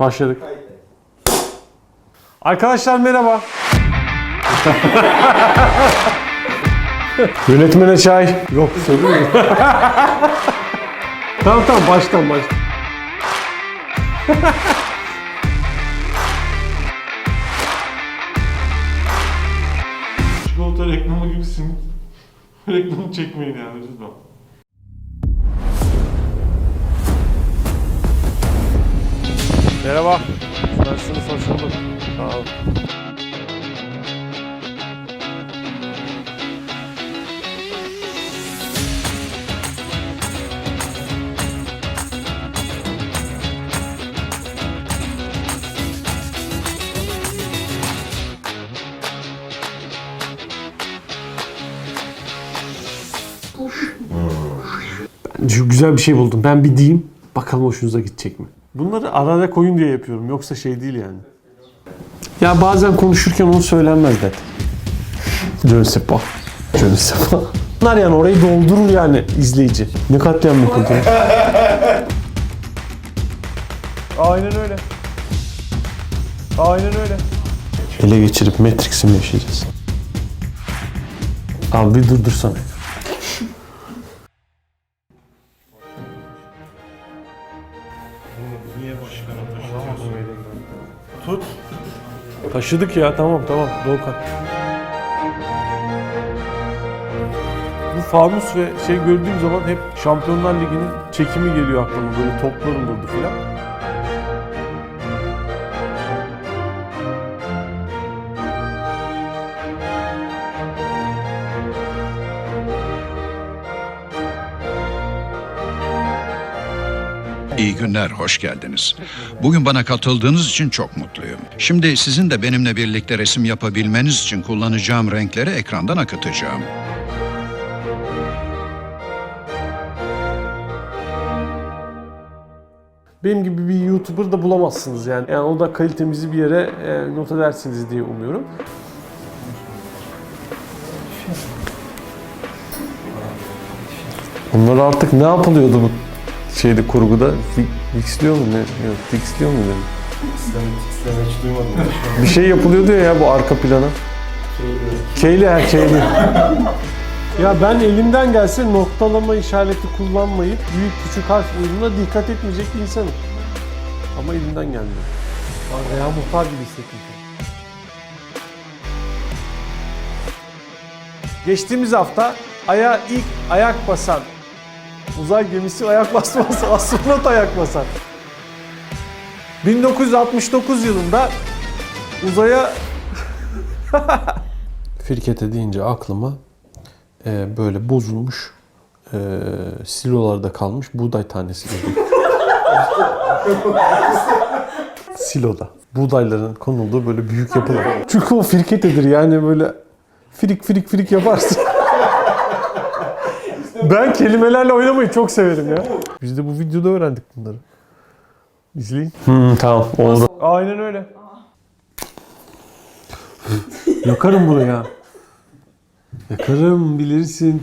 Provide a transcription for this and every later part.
Başladık. Arkadaşlar merhaba. Yönetmene çay. Yok söyleyeyim mi? tamam tamam baştan baştan. Çikolata reklamı gibisin. Reklamı çekmeyin yani lütfen. Merhaba. Nasılsınız? Hoş bulduk. Sağ olun. Şu güzel bir şey buldum. Ben bir diyeyim. Bakalım hoşunuza gidecek mi? Bunları arada koyun diye yapıyorum. Yoksa şey değil yani. Ya bazen konuşurken onu söylenmez de. Je ne sais pas. Je ne sais pas. Bunlar yani orayı doldurur yani izleyici. Ne katliam yapıldı ya. Aynen öyle. Aynen öyle. Ele geçirip Matrix'i mi yaşayacağız? Abi bir durdursana. Tut. Taşıdık ya tamam tamam Doğukan. Bu fanus ve şey gördüğüm zaman hep Şampiyonlar Ligi'nin çekimi geliyor aklıma böyle toplar olurdu filan. İyi günler, hoş geldiniz. Bugün bana katıldığınız için çok mutluyum. Şimdi sizin de benimle birlikte resim yapabilmeniz için kullanacağım renkleri ekrandan akıtacağım. Benim gibi bir YouTuber da bulamazsınız yani. Yani o da kalitemizi bir yere e, not edersiniz diye umuyorum. Bunlar artık ne yapılıyordu bu şeyde kurguda? Fi- Fixliyor mu ne? Yok, fixliyor mu dedim. Ben hiç duymadım. Bir şey yapılıyordu ya bu arka plana. Keyli ha keyli. ya ben elimden gelse noktalama işareti kullanmayıp büyük küçük harf uyumuna dikkat etmeyecek bir insanım. Ama elimden gelmiyor. Lan Reha Muhtar gibi hissettim. Geçtiğimiz hafta Ay'a ilk ayak basan uzay gemisi ayak basmaz, astronot ayak basan. 1969 yılında uzaya Firkete deyince aklıma e, böyle bozulmuş e, silolarda kalmış buğday tanesi geliyor. Siloda. Buğdayların konulduğu böyle büyük yapılar. Çünkü o firketedir yani böyle firik firik firik yaparsın. Ben kelimelerle oynamayı çok severim ya. Biz de bu videoda öğrendik bunları. İzleyin. Hmm, tamam oldu. Aynen öyle. Yakarım buraya. Yakarım bilirsin.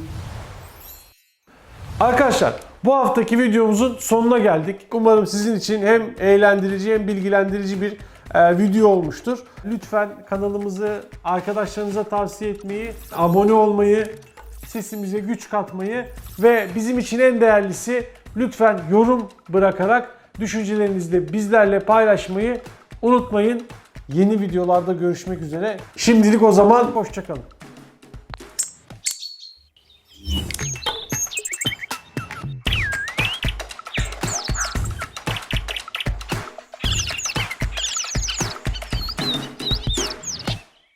Arkadaşlar bu haftaki videomuzun sonuna geldik. Umarım sizin için hem eğlendirici hem bilgilendirici bir e, video olmuştur. Lütfen kanalımızı arkadaşlarınıza tavsiye etmeyi, abone olmayı, sesimize güç katmayı ve bizim için en değerlisi lütfen yorum bırakarak düşüncelerinizi de bizlerle paylaşmayı unutmayın. Yeni videolarda görüşmek üzere. Şimdilik o zaman hoşçakalın.